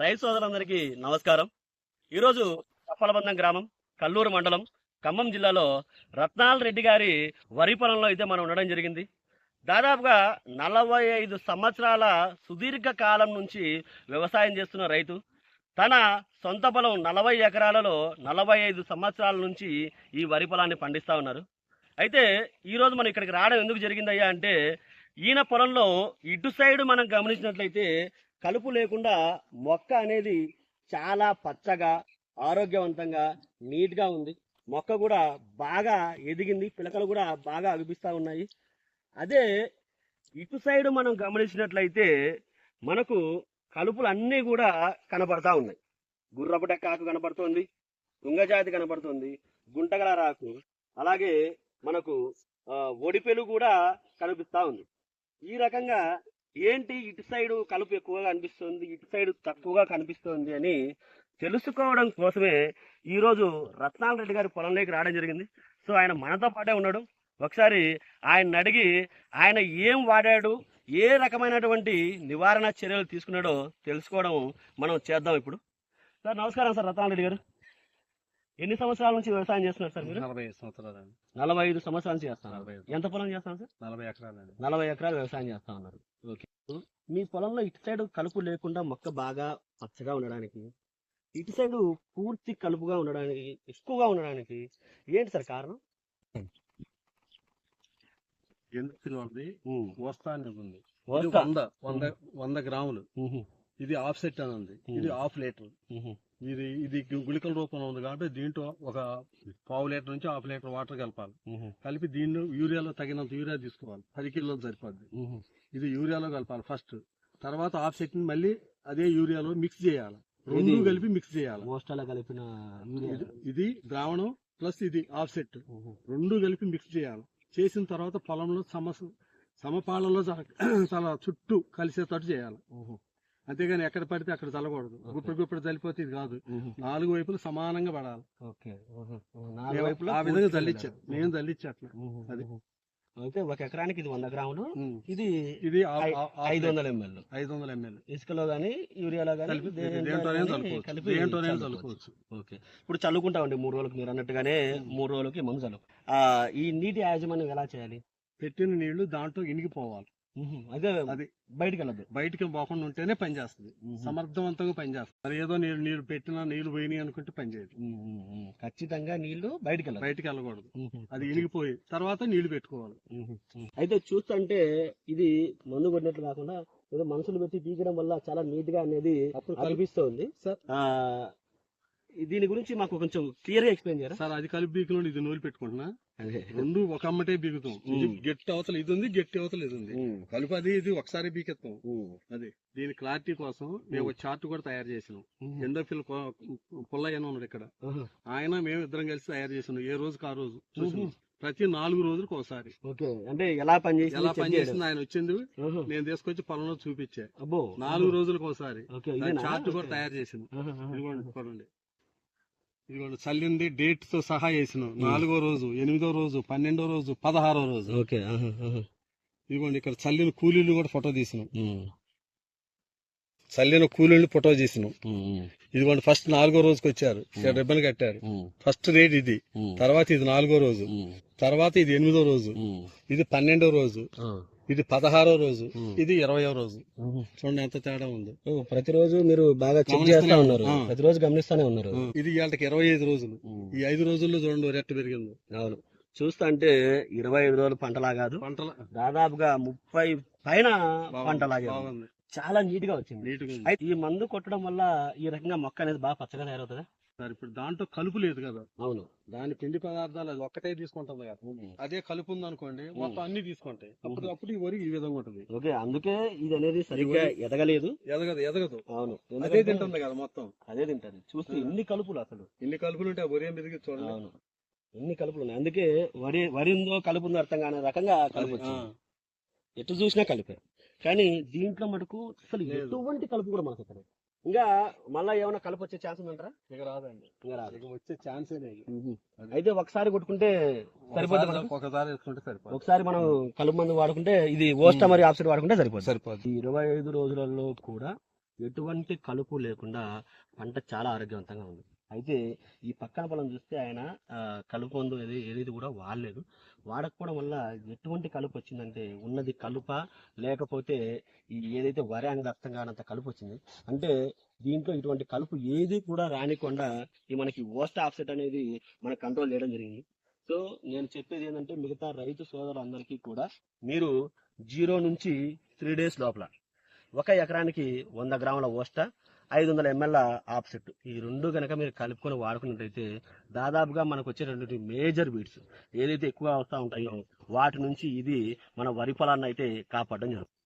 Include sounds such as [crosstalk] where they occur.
రైతు సోదరులందరికీ నమస్కారం. ఈరోజు కప్పలబంధం గ్రామం కల్లూరు మండలం ఖమ్మం జిల్లాలో రత్నాల రెడ్డి గారి వరి పొలంలో అయితే మనం ఉండడం జరిగింది. దాదాపుగా నలభై ఐదు సంవత్సరాల సుదీర్ఘ కాలం నుంచి వ్యవసాయం చేస్తున్న రైతు. తన సొంత పొలం నలభై ఎకరాలలో నలభై ఐదు సంవత్సరాల నుంచి ఈ వరి పొలాన్ని పండిస్తూ ఉన్నారు. అయితే ఈరోజు మనం ఇక్కడికి రావడం ఎందుకు జరిగిందయ్యా అంటే ఈయన పొలంలో ఇటు సైడ్ మనం గమనించినట్లయితే కలుపు లేకుండా మొక్క అనేది చాలా పచ్చగా ఆరోగ్యవంతంగా నీట్గా ఉంది. మొక్క కూడా బాగా ఎదిగింది. పిలకలు కూడా బాగా అగుపిస్తూ ఉన్నాయి. అదే ఇటు సైడ్ మనం గమనించినట్లయితే మనకు కలుపులు అన్నీ కూడా కనబడతా ఉన్నాయి. గుర్రపు డెక్కాకు కనబడుతోంది తుంగజాతి కనబడుతుంది గుంటగల రాకు అలాగే మనకు ఒడిపెలు కూడా కనిపిస్తూ ఉంది. ఈ రకంగా ఏంటి ఇటు సైడు కలుపు ఎక్కువగా అనిపిస్తుంది ఇటు సైడ్ తక్కువగా కనిపిస్తుంది అని తెలుసుకోవడం కోసమే ఈరోజు రత్నాల రెడ్డి గారి పొలంలోకి రావడం జరిగింది. సో ఆయన మనతో పాటే ఉన్నాడు. ఒకసారి ఆయన అడిగి ఆయన ఏం వాడాడు ఏ రకమైనటువంటి నివారణ చర్యలు తీసుకున్నాడో తెలుసుకోవడం మనం చేద్దాం ఇప్పుడు. సార్ నమస్కారం సార్ రత్నాల రెడ్డి గారు. ఎన్ని సంవత్సరాల నుంచి వ్యవసాయం చేస్తున్నారు సార్ మీరు? నలభై ఐదు సంవత్సరాలండి. నలభై ఐదు సంవత్సరాల నుంచి చేస్తున్నారు. ఎంత పొలం చేస్తాను సార్? నలభై ఎకరాలండి. నలభై ఎకరాలు వ్యవసాయం చేస్తా ఉన్నారు. ఓకే. మీ పొలంలో ఇటు సైడ్ కలుపు లేకుండా మొక్క బాగా పచ్చగా ఉండడానికి ఇటు సైడ్ పూర్తి కలుపుగా ఉండడానికి ఎక్కువగా ఉండడానికి ఏంటి సార్ కారణం? ఎందుకు. వస్తా అనేది ఉంది. వంద వంద వంద గ్రాములు. ఇది హాఫ్ సెట్ అని ఉంది. ఇది. Half litre. ఇది ఇది గుళికల రూపంలో ఉంది కాబట్టి దీంట్లో ఒక పావు లీటర్ నుంచి హాఫ్ లీటర్ వాటర్ కలపాలి. కలిపి దీన్ని యూరియాలో తగినంత యూరియా తీసుకోవాలి. పది కిలోలు సరిపోద్ది. ఇది యూరియాలో కలపాలి ఫస్ట్. తర్వాత హాఫ్ సెట్ని మళ్ళీ అదే యూరియాలో మిక్స్ చేయాలి. రెండు కలిపి మిక్స్ చేయాలి. మోస్టాలో కలిపిన. ఇది- ద్రావణం ప్లస్ ఇది హాఫ్ సెట్ రెండు కలిపి మిక్స్ చేయాలి. చేసిన తర్వాత పొలంలో సమ సమపాలలో [clears throat] చాలా చుట్టూ కలిసేటట్టు చేయాలి. అంతేగాని ఎక్కడ పడితే అక్కడ చల్లకూడదు. గుప్పుడు గుప్పుడు చల్లిపోతే ఇది కాదు. నాలుగు వైపులు సమానంగా పడాలి. ఆ విధంగా పూర్తిగా చల్లించాం. అట్లా అది. అయితే ఒక ఎకరానికి ఇది వంద గ్రాములు. ఇది ఇది ఐదు వందల ఎంఎల్. ఐదు వందల ఎంఎల్. ఇసుకలో గానీ యూరియాలో గానీ చల్లుకోవచ్చు. ఓకే. ఇప్పుడు చల్లుకుంటామండి మూడు రోజులకు మీరు అన్నట్టుగానే మూడు రోజులకి మందు చల్లు. ఈ నీటి యాజమాన్యం ఎలా చేయాలి? పెట్టిన నీళ్ళు దాంట్లో ఇనిగిపోవాలి. అదే అది బయటికి వెళ్ళదు బయటికి పోకుండా ఉంటేనే పనిచేస్తుంది సమర్థవంతంగా పనిచేస్తుంది మరి ఏదో నీళ్ళు నీళ్ళు పెట్టినా నీళ్ళు పోయినాయి అనుకుంటే పనిచేయదు ఖచ్చితంగా నీళ్ళు బయటికి వెళ్ళదు బయటికి వెళ్ళకూడదు. అది ఇనిగిపోయి తర్వాత నీళ్ళు పెట్టుకోవాలి. అయితే చూస్తుంటే ఇది మందు కొట్టినట్లు కాకుండా ఏదో మనుషులు పెట్టి పీకడం వల్ల చాలా నీట్గా అనేది అప్పుడు కనిపిస్తుంది. సార్. దీని గురించి మాకు కొంచెం క్లియర్గా ఎక్స్ప్లెయిన్ చేయరా? సార్ అది కలిపి బీకులో ఇది నూనె పెట్టుకుంటున్నా. అదే. రెండు ఒక అమ్మటే బీగుతాం. గట్టి అవతల ఇది ఉంది గట్టి అవతల ఇది ఉంది. కలుపు అది ఇది ఒకసారి బీకెత్తాం. అది దీని క్లారిటీ కోసం మేము ఒక చార్ట్ కూడా తయారు చేసినాం. ఎండోఫిల్ పుల్లయ్య ఉన్నాడు ఇక్కడ. ఆయన మేము ఇద్దరం కలిసి తయారు చేసినాం. ఏ రోజుకి ఆ రోజు. ప్రతి నాలుగు రోజులకు ఒకసారి. అంటే ఎలా పనిచేసింది ఎలా check పని చేయడం. చేసింది ఆయన వచ్చింది. నేను తీసుకొచ్చి పొలంలో చూపించా. అబ్బో. నాలుగు రోజులకు ఒకసారి? చార్ట్ కూడా. తయారు చేసింది. చూడండి. ఇదిగోండి చల్లింది డేట్తో సహా చేసినాం నాలుగో రోజు ఎనిమిదో రోజు పన్నెండో రోజు పదహారో రోజు. ఓకే. ఇదిగోండి ఇక్కడ చల్లిన కూలీలు కూడా ఫోటో తీసినాం. చల్లిన కూలీలు ఫోటో ఉమ్, ఇదిగోండి ఫస్ట్ నాలుగో రోజుకి వచ్చారు. ఇక్కడ రిబ్బన్ కట్టారు. ఫస్ట్ రేట్ ఇది. తర్వాత ఇది నాలుగో రోజు. తర్వాత ఇది ఎనిమిదో రోజు. ఇది పన్నెండో రోజు. ఇది పదహారో రోజు. ఇది ఇరవయో రోజు. చూడండి ఎంత తేడా ఉంది. ప్రతిరోజు మీరు బాగా చెక్ చేస్తా ఉన్నారు. ప్రతిరోజు గమనిస్తానే ఉన్నారు. ఇది ఇవాళకి ఇరవై ఐదు రోజులు. ఈ ఐదు రోజుల్లో చూడండి రెట్ట పెరిగింది. అవును. చూస్తా అంటే ఇరవై ఐదు రోజులు పంటలా కాదు. పంటల దాదాపుగా ముప్పై పైన పంటలాగే చాలా నీట్గా వచ్చింది ఈ మందు కొట్టడం వల్ల ఈ రకంగా మొక్క అనేది బాగా పచ్చగా తయారవుతుందా? సార్ ఇప్పుడు దాంట్లో కలుపు లేదు కదా. అవును. దాని పిండి పదార్థాలు అది ఒక్కటే తీసుకుంటుంది కదా. అదే కలుపు ఉంది అనుకోండి మొత్తం అన్ని తీసుకుంటాయి అప్పుడు అప్పుడు ఈ వరి ఈ విధంగా ఉంటుంది. ఓకే అందుకే ఇది అనేది సరిగ్గా ఎదగలేదు. ఎదగదు ఎదగదు. అవును. అదే తింటుంది కదా మొత్తం. అదే తింటది. చూస్తే ఎన్ని కలుపులు అసలు. ఎన్ని కలుపులు ఉంటే ఆ వరి ఏం పెరిగి చూడండి. అవును. ఎన్ని కలుపులు ఉన్నాయి. అందుకే వరి వరి ఉందో కలుపు ఉందో అర్థం కాని రకంగా కలుపు ఎటు చూసినా కలిపే. కానీ దీంట్లో మటుకు అసలు. ఎటువంటి కలుపు కూడా మనకు ఇంకా మళ్ళా ఏమైనా కలుపు వచ్చే ఛాన్స్ ఉందంటారా? ఇక రాదండి. ఇంకా రాదు. ఇక వచ్చే ఛాన్సే లేదు. అయితే ఒకసారి కొట్టుకుంటే సరిపోతుంది ఒకసారి- వేసుకుంటే సరిపోదు ఒకసారి మనం కలుపు మందు వాడుకుంటే ఇది ఓస్టా మరియు ఆప్సైడ్ వాడుకుంటే సరిపోతుంది సరిపోదు ఈ ఇరవై ఐదు రోజులలో కూడా ఎటువంటి కలుపు లేకుండా పంట చాలా ఆరోగ్యవంతంగా ఉంది. అయితే ఈ పక్కన పొలం చూస్తే ఆయన కలుపు మందు ఏది ఏది కూడా వాడలేదు. వాడకపోవడం వల్ల ఎటువంటి కలుపు వచ్చిందంటే ఉన్నది కలుప లేకపోతే ఈ ఏదైతే వరి అనేది అర్థం కానంత కలుపు వచ్చింది. అంటే దీంట్లో ఇటువంటి కలుపు ఏది కూడా రానికుండా ఈ మనకి ఓస్ట్ ఆఫ్సెట్ అనేది మన కంట్రోల్ చేయడం జరిగింది. సో నేను చెప్పేది ఏంటంటే మిగతా రైతు సోదరులందరికీ కూడా మీరు జీరో నుంచి త్రీ డేస్ లోపల ఒక ఎకరానికి వంద గ్రాముల ఓస్ట ఐదు వందల ఎంఎల్ ఆప్సెట్ ఈ రెండు కనుక మీరు కలుపుకొని వాడుకున్నట్టయితే దాదాపుగా మనకు వచ్చేటటువంటి మేజర్ బీడ్స్ ఏదైతే ఎక్కువ వస్తూ ఉంటాయో వాటి నుంచి ఇది మన వరి పొలాన్ని అయితే కాపాడడం జరుగుతుంది.